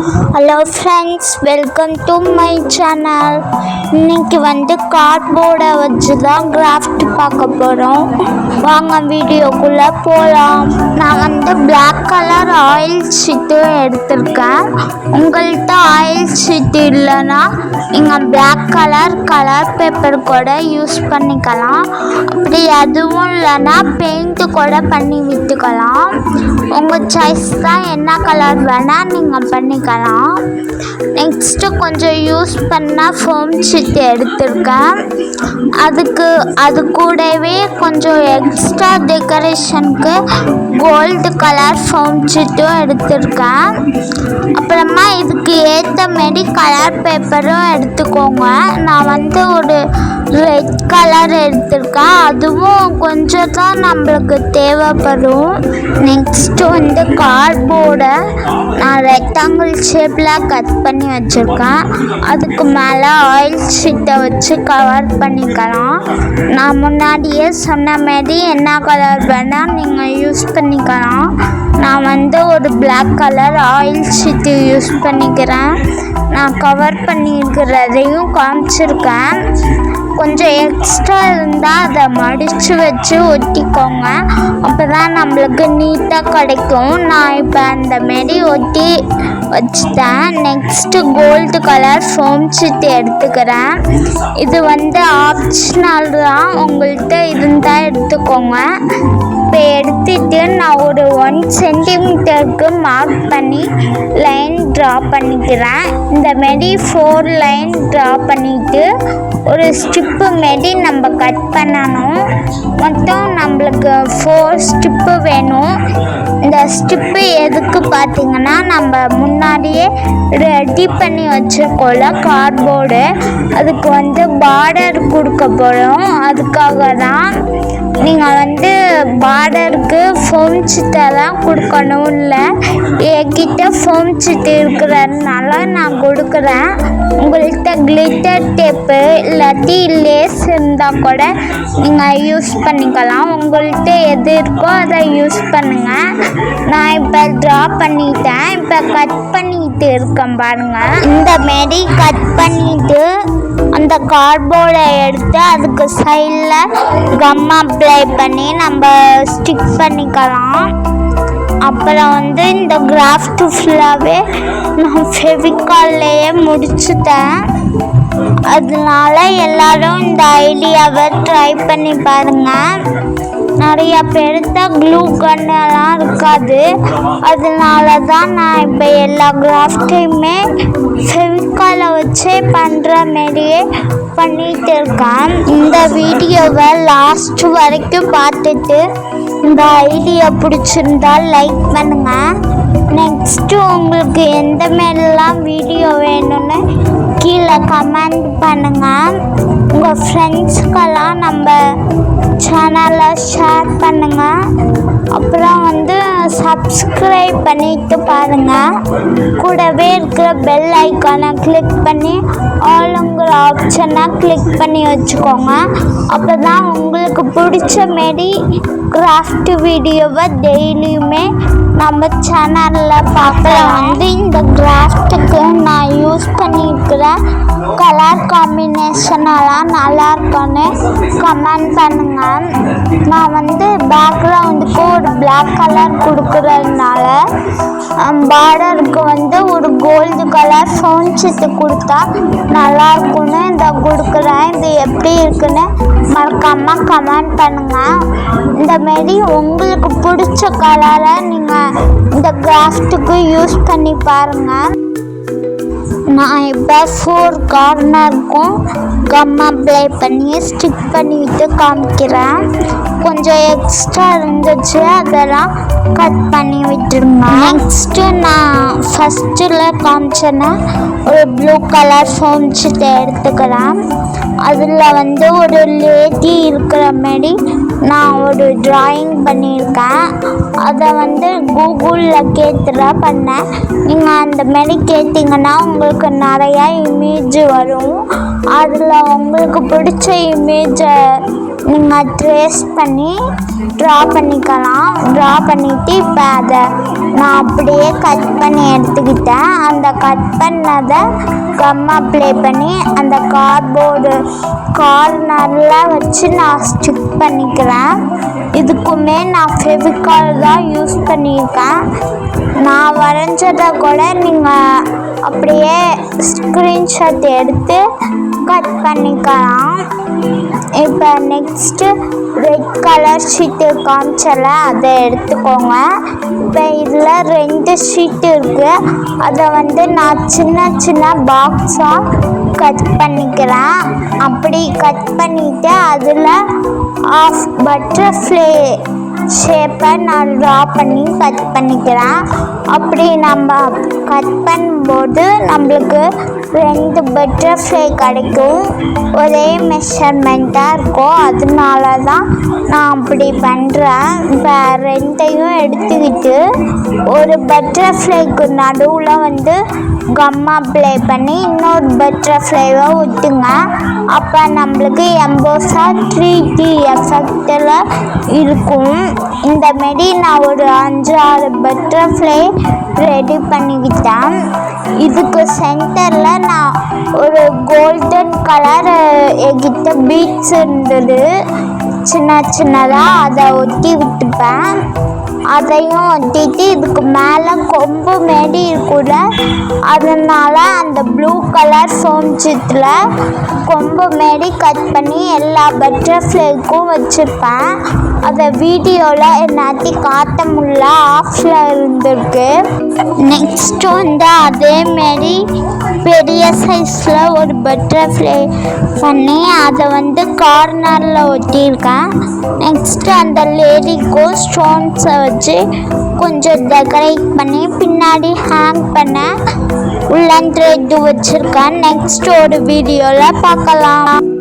Hello friends welcome to my channel இன்னைக்கு வந்து கார்ட்போர்டை வச்சு தான் கிராஃப்ட் பார்க்க போகிறோம் வாங்க வீடியோக்குள்ளே போகலாம் நான் வந்து பிளாக் கலர் ஆயில் ஷீட்டு எடுத்திருக்கேன். உங்கள்கிட்ட ஆயில் ஷீட்டு இல்லைன்னா நீங்கள் பிளாக் கலர் கலர் பேப்பர் கூட யூஸ் பண்ணிக்கலாம். அப்படி எதுவும் இல்லைன்னா பெயிண்ட்டு கூட பண்ணி விட்டுக்கலாம். உங்கள் சாய்ஸ் தான் என்ன கலர் வேணால் நீங்கள் பண்ணிக்கலாம். நெக்ஸ்ட்டு கொஞ்சம் யூஸ் பண்ண ஃபோம் சீட் எடுத்திருக்கேன். அதுக்கு அது கூடவே கொஞ்சம் எக்ஸ்ட்ரா டெக்கரேஷனுக்கு கோல்டு கலர் ஃபோம் சீட்டும் எடுத்திருக்கேன். அப்புறமா இதுக்கு ஏற்ற மாரி கலர் பேப்பரும் எடுத்துக்கோங்க. நான் வந்து ஒரு ரெட் கலர் எடுத்திருக்கேன். அதுவும் கொஞ்சம் தான் நம்மளுக்கு தேவைப்படும். நெக்ஸ்ட்டு வந்து கார்ட்போர்டை நான் ரெக்டாங்கிள் ஷேப்லாம் கட் பண்ணி வச்சுருக்கேன். அதுக்கு மேலே ஆயில் ஷீட்டை வச்சு கவர் பண்ணிக்கலாம். நான் முன்னாடியே சொன்ன மாரி என்ன கலர் வேணால் நீங்கள் யூஸ் பண்ணிக்கலாம். நான் வந்து ஒரு black colour oil sheet use பண்ணிக்கிறேன். நான் கவர் பண்ணியிருக்கிறதையும் காமிச்சிருக்கேன். கொஞ்சம் எக்ஸ்ட்ரா இருந்தால் அதை மடித்து வச்சு ஒட்டிக்கோங்க. அப்போ தான் நம்மளுக்கு நீட்டாக கிடைக்கும். நான் இப்போ அந்த மாரி ஒட்டி வச்சுட்டேன். Next gold colour foam sheet எடுத்துக்கிறேன். இது வந்து ஆப்ஷனல் தான். உங்கள்கிட்ட இருந்தால் எடுத்துக்கோங்க. இப்போ எடுத்துட்டு நான் ஒரு ஒன் சென்டிமீட்டருக்கு மார்க் பண்ணி லைன் ட்ரா பண்ணிக்கிறேன். இந்த மாரி ஃபோர் லைன் ட்ரா பண்ணிவிட்டு ஒரு ஸ்ட்ரிப்பு மாரி நம்ம கட் பண்ணணும். மொத்தம் நம்மளுக்கு ஃபோர் ஸ்ட்ரிப்பு வேணும். இந்த ஸ்ட்ரிப்பு எதுக்கு பார்த்தீங்கன்னா நம்ம முன்னாடியே ரெடி பண்ணி வச்சுருக்கோம்ல கார்ட்போர்டு அதுக்கு வந்து பார்டர் கொடுக்க போகிறோம் அதுக்காக தான் நீங்கள் வந்து பார்டருக்கு ஃபோம் சிட்டை தான் கொடுக்கணும் இல்லை என்கிட்ட ஃபோம் சிட்டு இருக்கிறதுனால நான் கொடுக்குறேன். உங்கள்கிட்ட கிளிட்டர் டேப்பு இல்லாட்டி லேஸ் இருந்தால் கூட நீங்கள் யூஸ் பண்ணிக்கலாம். உங்கள்கிட்ட எது இருக்கோ அதை யூஸ் பண்ணுங்கள் நான் இப்போ ட்ரா பண்ணிட்டேன். இப்போ கட் பண்ணிட்டு இருக்கேன் பாருங்கள் இந்த மாரி கட் பண்ணிட்டு அந்த கார்ட்போர்டை எடுத்து அதுக்கு சைடில் கம் அப்ளை பண்ணி நம்ம ஸ்டிக் பண்ணிக்கலாம். அப்புறம் வந்து இந்த கிராஃப்ட் ஃபுல்லாகவே நான் ஃபெவிகால்லையே முடிச்சுட்டேன். அதனால எல்லாரும் இந்த ஐடியாவை ட்ரை பண்ணி பாருங்கள் நிறைய பெருத்த க்ளூ கண்ணெல்லாம் இருக்காது. அதனால தான் நான் இப்போ எல்லா கிராஃப்டையுமே ஃபெவிகாலை வச்சே பண்ணுற மாரியே பண்ணிட்டு இருக்கேன். இந்த வீடியோவை லாஸ்ட் வரைக்கும் பார்த்துட்டு இந்த ஐடியா பிடிச்சிருந்தா லைக் பண்ணுங்கள் நெக்ஸ்ட்டு உங்களுக்கு எந்த மாரிலாம் வீடியோ வேணும்னு கீழே கமெண்ட் பண்ணுங்கள் உங்கள் ஃப்ரெண்ட்ஸ்க்கெல்லாம் நம்ம சேனலை ஷேர் பண்ணுங்கள் அப்புறம் வந்து சப்ஸ்கிரைப் பண்ணிட்டு பாருங்கள் கூடவே இருக்கிற பெல் ஐக்கானை கிளிக் பண்ணி ஆளுங்கிற ஆப்ஷனை கிளிக் பண்ணி வச்சுக்கோங்க. அப்போ தான் உங்களுக்கு பிடிச்ச மாரி கிராஃப்ட் வீடியோவை டெய்லியுமே நம்ம சேனலில் பார்க்கலாம். வந்து இந்த கிராஃப்ட்டுக்கு நான் யூஸ் பண்ணியிருக்கிற கலர் காம்பினேஷனெல்லாம் நல்லா இருக்கான்னு கமெண்ட் பண்ணுங்கள் நான் வந்து பேக்ரவுண்டுக்கு ஒரு பிளாக் கலர் கொடுக்குறதுனால பார்டருக்கு வந்து ஒரு கோல்டு கலர் ஃபோன் சீட்டு கொடுத்தா நல்லா இருக்கும்னு இந்த கொடுக்குறேன். இது எப்படி இருக்குன்னு மறக்காமல் கமெண்ட் பண்ணுங்கள் இந்த மாரி உங்களுக்கு பிடிச்ச கலரை நீங்கள் இந்த கிராஃப்ட்டுக்கு யூஸ் பண்ணி பாருங்கள் நான் இப்போ ஃபோர் கார்னருக்கும் கம் அப்ளை பண்ணி ஸ்டிக் பண்ணிவிட்டு காமிக்கிறேன். கொஞ்சம் எக்ஸ்ட்ரா இருந்துச்சு அதெல்லாம் கட் பண்ணி விட்டுருங்க. நெக்ஸ்ட்டு நான் ஃபஸ்ட்டில் காமிச்சேன்னா ஒரு ப்ளூ கலர் ஃபோன் எடுத்துக்கிறேன். அதில் வந்து ஒரு லேடி இருக்கிற மாரி நான் ஒரு டிராயிங் பண்ணியிருக்கேன். அதை வந்து கூகுளில் கேட்டுறா பண்ணேன். நீங்கள் அந்த மாரி கேட்டிங்கன்னா உங்களுக்கு நிறையா இமேஜ் வரும். அதில் உங்களுக்கு பிடிச்ச இமேஜை நீங்கள் ட்ரேஸ் பண்ணி ட்ரா பண்ணிக்கலாம். ட்ரா பண்ணிவிட்டு இப்போ அதை நான் அப்படியே கட் பண்ணி எடுத்துக்கிட்டேன். அந்த கட் பண்ணதை கம் அப்ளை பண்ணி அந்த கார்ட்போர்டு கார்னரில் வச்சு நான் ஸ்டிக் பண்ணிக்கிறேன். இதுக்குமே நான் ஃபெவிகால் தான் யூஸ் பண்ணியிருக்கேன். நான் வரைஞ்சதை கூட நீங்கள் அப்படியே ஸ்க்ரீன்ஷாட் எடுத்து கட் பண்ணிக்கலாம். இப்போ நெக்ஸ்ட்டு ரெட் கலர் ஷீட்டு காமிச்சல அதை எடுத்துக்கோங்க. இப்போ இதில் ரெண்டு ஷீட் இருக்குது அதை வந்து நான் சின்ன சின்ன பாக்ஸாக கட் பண்ணிக்கிறேன். அப்படி கட் பண்ணிவிட்டு அதில் ஆஃப் பட்டர்ஃப்ளே ஷேப்பை நான் ட்ரா பண்ணி கட் பண்ணிக்கிறேன். அப்படி நம்ம கட் பண்ணும்போது நம்மளுக்கு ரெண்டு பட்டர்ஃப்ளை கிடைக்கும். ஒரே மெஷர்மெண்ட்டாக இருக்கும். அதனால தான் நான் அப்படி பண்ணுறேன் இப்போ ரெண்டையும் எடுத்துக்கிட்டு ஒரு பட்டர்ஃப்ளைக்கு நடுவில் வந்து கம் அப்ளை பண்ணி இன்னொரு பட்டர்ஃப்ளைவை ஊற்றுங்க அப்போ நம்மளுக்கு எம்போசா த்ரீ டி எஃபெக்டில் இருக்கும். இந்த மாரி நான் ஒரு அஞ்சு ஆறு பட்டர்ஃப்ளை ரெடி பண்ணிக்கிட்டேன். இதுக்கு சென்டரில் நான் ஒரு கோல்டன் கலர் என்கிட்ட பீட்ஸ் இருந்தது. சின்ன சின்னதாக அதை ஒட்டி விட்டுப்பேன். அதையும் ஒட்டிட்டு இதுக்கு மேலே கொம்பு மாரி இருக்குல்ல அதனால அந்த ப்ளூ கலர் சோம்சித்தில் கொம்பு மாரி கட் பண்ணி எல்லா பட்டர்ஃப்ளைக்கும் வச்சுருப்பேன் அதை வீடியோவில் என்னாத்தி காட்ட முடியல ஆஃபில் இருந்திருக்கு. நெக்ஸ்ட் வந்து அதேமாரி பெரிய சைஸில் ஒரு பட்டர்ஃப்ளை பண்ணி அதை வந்து கார்னரில் ஒட்டியிருக்கேன். நெக்ஸ்ட் அந்த லேடிக்கும் ஸ்டோன்ஸை வச்சு கொஞ்சம் டெக்கரேட் பண்ணி பின்னாடி ஹேங் பண்ண உள்ளன் த்ரெட் வச்சுருக்கேன். நெக்ஸ்ட் ஒரு வீடியோவில் பார்க்கலாம்.